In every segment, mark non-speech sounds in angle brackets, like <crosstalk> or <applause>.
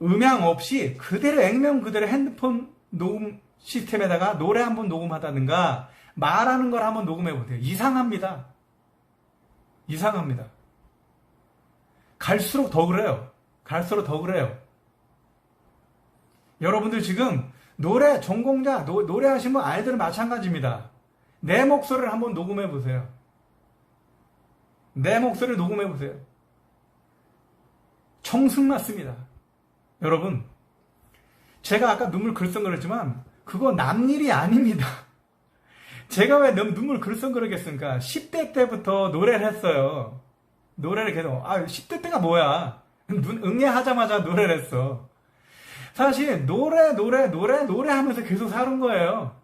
음향 없이 그대로 액면 그대로 핸드폰 녹음 시스템에다가 노래 한번 녹음하다든가 말하는 걸 한번 녹음해 보세요. 이상합니다. 이상합니다. 갈수록 더 그래요. 갈수록 더 그래요. 여러분들 지금 노래 전공자 노, 노래하시면 아이들은 마찬가지입니다. 내 목소리를 한번 녹음해 보세요. 내 목소리를 녹음해 보세요. 청승 맞습니다. 여러분, 제가 아까 눈물 글썽거렸지만 그거 남 일이 아닙니다. <laughs> 제가 왜 눈물 글썽거리겠습니까? 10대 때부터 노래를 했어요. 노래를 계속, 아, 10대 때가 뭐야? 눈 응애하자마자 노래를 했어. 사실, 노래, 노래, 노래, 노래 하면서 계속 사는 거예요.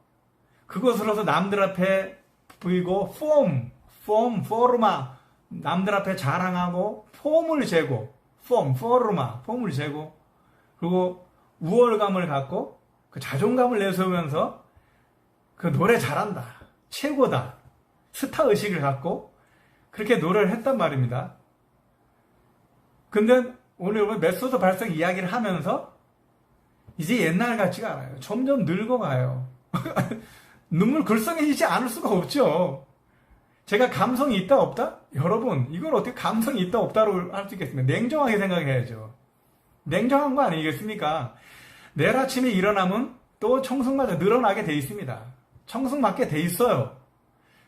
그것으로서 남들 앞에 보이고, 폼, 폼, 포르마, 남들 앞에 자랑하고, 폼을 재고, 폼, 포르마, 폼을 재고, 그리고 우월감을 갖고, 그 자존감을 내세우면서, 그 노래 잘한다. 최고다. 스타 의식을 갖고 그렇게 노래를 했단 말입니다. 근데 오늘 메소드 발성 이야기를 하면서 이제 옛날 같지가 않아요. 점점 늙어가요. <laughs> 눈물 글썽해지지 않을 수가 없죠. 제가 감성이 있다 없다? 여러분 이걸 어떻게 감성이 있다 없다로 할 수 있겠습니까? 냉정하게 생각해야죠. 냉정한 거 아니겠습니까? 내일 아침에 일어나면 또 청승마저 늘어나게 돼 있습니다. 청승 맞게 돼 있어요.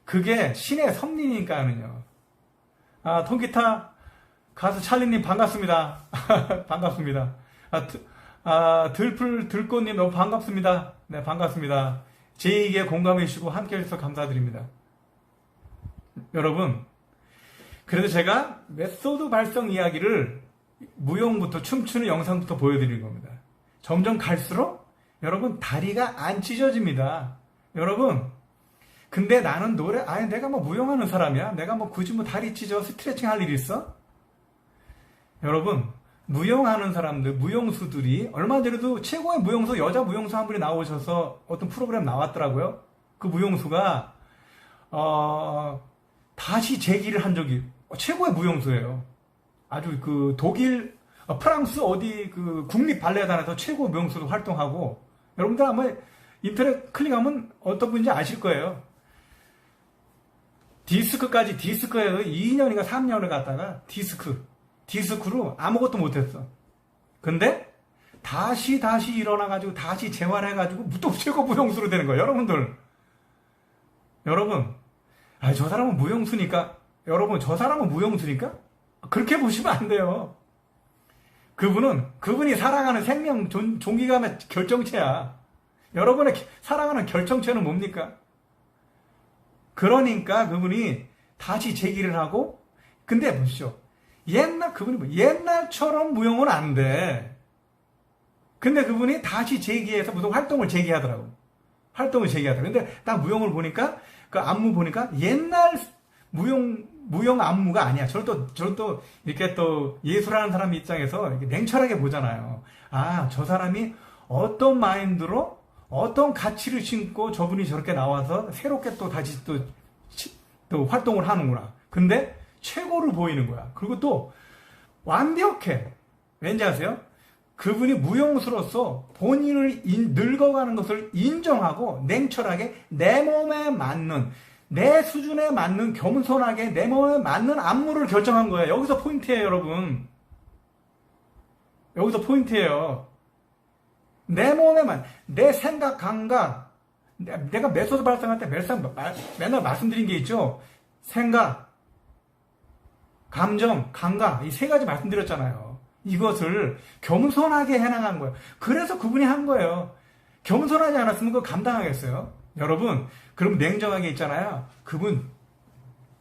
그게 신의 섭리니까는요. 아, 통기타 가수 찰리님 반갑습니다. <laughs> 반갑습니다. 아, 드, 아, 들풀 들꽃님 너무 반갑습니다. 네, 반갑습니다. 제 얘기에 공감해 주시고 함께 해주셔서 감사드립니다. 여러분, 그래도 제가 메소드 발성 이야기를 무용부터 춤추는 영상부터 보여드리는 겁니다. 점점 갈수록 여러분 다리가 안 찢어집니다. 여러분, 근데 나는 노래, 아니, 내가 뭐 무용하는 사람이야? 내가 뭐 굳이 뭐 다리 찢어 스트레칭 할 일 있어? 여러분, 무용하는 사람들, 무용수들이 얼마 전에도 최고의 무용수, 여자 무용수 한 분이 나오셔서 어떤 프로그램 나왔더라고요. 그 무용수가, 어, 다시 재기를 한 적이, 최고의 무용수예요. 아주 그 독일, 어, 프랑스 어디 그 국립 발레단에서 최고 무용수로 활동하고, 여러분들 아마 인터넷 클릭하면 어떤 분인지 아실 거예요. 디스크까지 디스크에서 2년인가 3년을 갔다가 디스크, 디스크로 아무것도 못했어. 근데 다시 다시 일어나가지고 다시 재활해가지고 또 <laughs> 최고 무용수로 되는 거예요. 여러분들. 여러분. 아, 저 사람은 무용수니까. 여러분, 저 사람은 무용수니까? 그렇게 보시면 안 돼요. 그분은, 그분이 사랑하는 생명, 존, 종기감의 결정체야. 여러분의 사랑하는 결정체는 뭡니까? 그러니까 그분이 다시 제기를 하고, 근데 보시죠. 옛날, 그분이 뭐, 옛날처럼 무용은 안 돼. 근데 그분이 다시 제기해서 무슨 활동을 제기하더라고. 활동을 제기하더라고. 근데 딱 무용을 보니까, 그 안무 보니까 옛날 무용, 무용 안무가 아니야. 저는 또, 저는 또, 이렇게 또 예술하는 사람 입장에서 냉철하게 보잖아요. 아, 저 사람이 어떤 마인드로 어떤 가치를 신고 저분이 저렇게 나와서 새롭게 또 다시 또, 또 활동을 하는구나. 근데 최고를 보이는 거야. 그리고 또 완벽해. 왠지 아세요? 그분이 무용수로서 본인을 인, 늙어가는 것을 인정하고 냉철하게 내 몸에 맞는 내 수준에 맞는 겸손하게 내 몸에 맞는 안무를 결정한 거예요. 여기서 포인트예요, 여러분. 여기서 포인트예요. 내 몸에만 내 생각 감각 내가 메소드 발상할 때 맨날 말씀드린 게 있죠. 생각, 감정, 감각 이 세 가지 말씀드렸잖아요. 이것을 겸손하게 해나간 거예요. 그래서 그분이 한 거예요. 겸손하지 않았으면 그거 감당하겠어요. 여러분, 그럼 냉정하게 있잖아요. 그분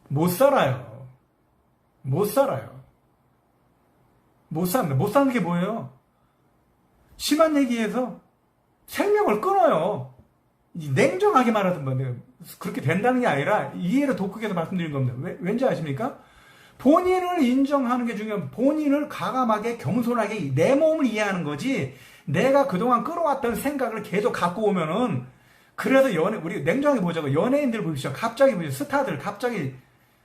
못 살아요. 못 살아요. 못 삽니다. 못 사는 게 뭐예요? 심한 얘기해서 생명을 끊어요. 냉정하게 말하던 건데 그렇게 된다는 게 아니라 이해를 독특해서 말씀드린 겁니다. 왜, 왠지 아십니까? 본인을 인정하는 게 중요한 본인을 가감하게 겸손하게 내 몸을 이해하는 거지 내가 그동안 끌어왔던 생각을 계속 갖고 오면은 그래서 연예 우리 냉정하게 보자고 연예인들 보십시오. 갑자기 보십시오. 스타들 갑자기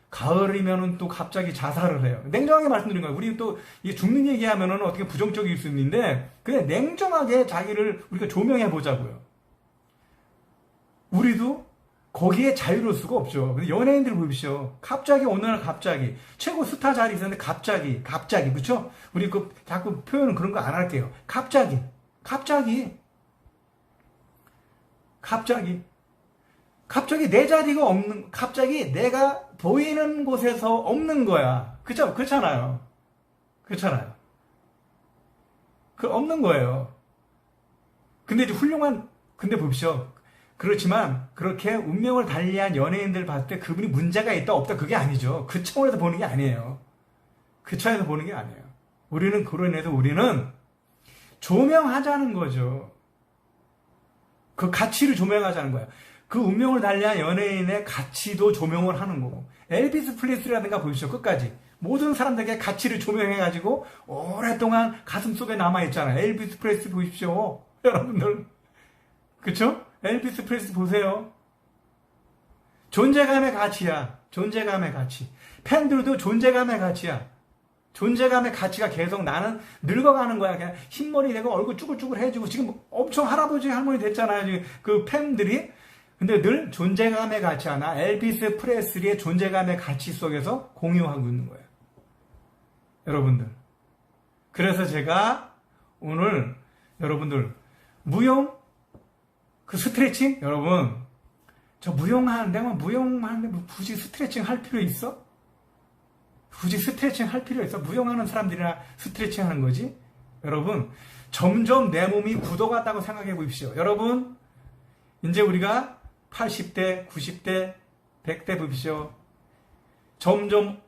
가을이면은 또 갑자기 자살을 해요. 냉정하게 말씀드린 거예요. 우리 또 이게 죽는 얘기하면은 어떻게 부정적일 수 있는데 그냥 냉정하게 자기를 우리가 조명해 보자고요. 우리도 거기에 자유로울 수가 없죠. 근데 연예인들 보십시오. 갑자기 날 갑자기 최고 스타 자리 있었는데 갑자기 갑자기 그렇죠? 우리 그 자꾸 표현은 그런 거 안 할게요. 갑자기 갑자기 갑자기 갑자기 내 자리가 없는 갑자기 내가 보이는 곳에서 없는 거야. 그죠? 그렇잖아요. 그렇잖아요. 그 없는 거예요. 근데 이제 훌륭한 근데 보십시오. 그렇지만 그렇게 운명을 달리한 연예인들 봤을 때 그분이 문제가 있다 없다 그게 아니죠. 그 차원에서 보는 게 아니에요. 그 차원에서 보는 게 아니에요. 우리는 그로 인해서 우리는 조명하자는 거죠. 그 가치를 조명하자는 거예요. 그 운명을 달리한 연예인의 가치도 조명을 하는 거고 엘비스 플리스라든가 보십시오 끝까지. 모든 사람들에게 가치를 조명해가지고 오랫동안 가슴 속에 남아있잖아요. 엘비스 프레스 보십시오. <laughs> 여러분들. 그쵸? 엘비스 프레스 보세요. 존재감의 가치야. 존재감의 가치. 팬들도 존재감의 가치야 존재감의 가치가 계속 나는 늙어가는 거야. 그냥 흰머리 되고 얼굴 쭈글쭈글해지고 지금 엄청 할아버지 할머니 됐잖아요. 지금 그 팬들이 근데 늘 존재감의 가치 하나 엘비스 프레슬리의 존재감의 가치 속에서 공유하고 있는 거예요. 여러분들. 그래서 제가 오늘 여러분들 무용 그 스트레칭 여러분 저 무용하는데 뭐 무용하는데 뭐 굳이 스트레칭 할 필요 있어? 굳이 스트레칭 할 필요 있어? 무용하는 사람들이나 스트레칭 하는 거지? 여러분 점점 내 몸이 굳어갔다고 생각해 보십시오. 여러분 이제 우리가 80대, 90대, 100대 보십시오. 점점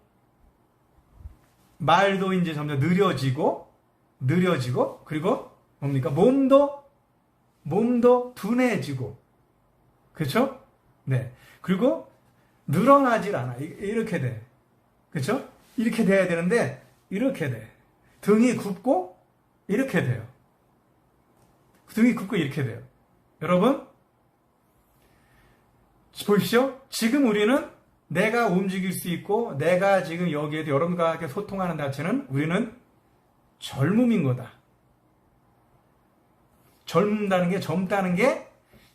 말도 이제 점점 느려지고 느려지고 그리고 뭡니까? 몸도 몸도 둔해지고 그렇죠? 네. 그리고 늘어나질 않아. 이- 이렇게 돼. 그렇죠? 이렇게 돼야 되는데 이렇게 돼. 등이 굽고 이렇게 돼요. 등이 굽고 이렇게 돼요. 여러분 보십시오. 지금 우리는 내가 움직일 수 있고 내가 지금 여기에도 여러분과 함께 소통하는 자체는 우리는 젊음인 거다. 젊다는 게 젊다는 게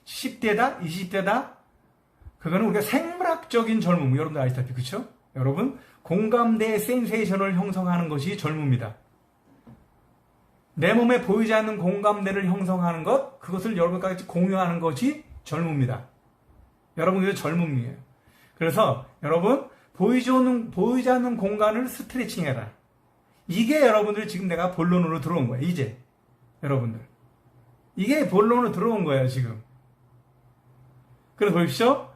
10대다, 20대다. 그거는 우리가 생물학적인 젊음. 여러분들 아시다시피 그렇죠? 여러분 공감대 센세이션을 형성하는 것이 젊음이다. 내 몸에 보이지 않는 공감대를 형성하는 것, 그것을 여러분과 같이 공유하는 것이 젊음이다. 여러분 그게 젊음이에요. 그래서 여러분 보이지 않는 보이지 않는 공간을 스트레칭해라. 이게 여러분들 지금 내가 본론으로 들어온 거예요. 이제 여러분들 이게 본론으로 들어온 거예요 지금. 그래서 보십시오.